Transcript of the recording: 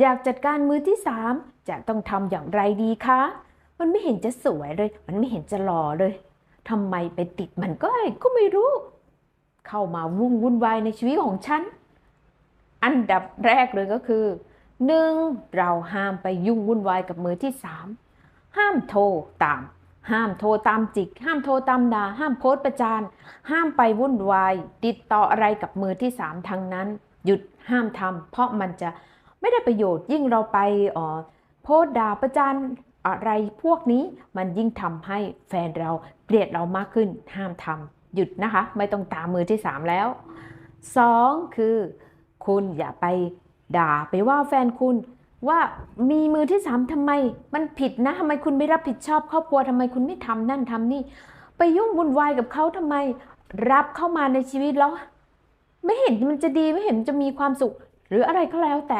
อยากจัดการมือที่สามจะต้องทำอย่างไรดีคะ มันไม่เห็นจะสวยเลย มันไม่เห็นจะหล่อเลยทำไมไปติดมันก็ก็ไม่รู้ เข้ามาวุ่นวุ่นวายในชีวิตของฉัน อันดับแรกเลยก็คือหนึ่งเราห้ามไปยุ่งวุ่นวายกับมือที่สามห้ามโทรตาม ห้ามโทรตามจิก ห้ามโทรตามด่าห้ามโพสต์ประจาน ห้ามไปวุ่นวาย ติดต่ออะไรกับมือที่สามทั้งนั้น หยุดห้ามทำเพราะมันจะ ไม่ได้ประโยชน์ยิ่งเราไปโพสต์ด่าประจานอะไรพวกนี้มันยิ่งทำให้แฟนเราเกลียดเรามากขึ้นห้ามทำหยุดนะคะ ไม่ต้องตามมือที่สามแล้วสองคือ คุณอย่าไปด่าไปว่าแฟนคุณว่ามีมือที่สามทำไม มันผิดนะทำไมคุณไม่รับผิดชอบครอบครัวทำไมคุณไม่ทำนั่นทำนี่ ไปยุ่งวุ่นวายกับเขาทำไม รับเข้ามาในชีวิตแล้ว ไม่เห็นมันจะดีไม่เห็นมันจะมีความสุข หรืออะไรก็แล้วแต่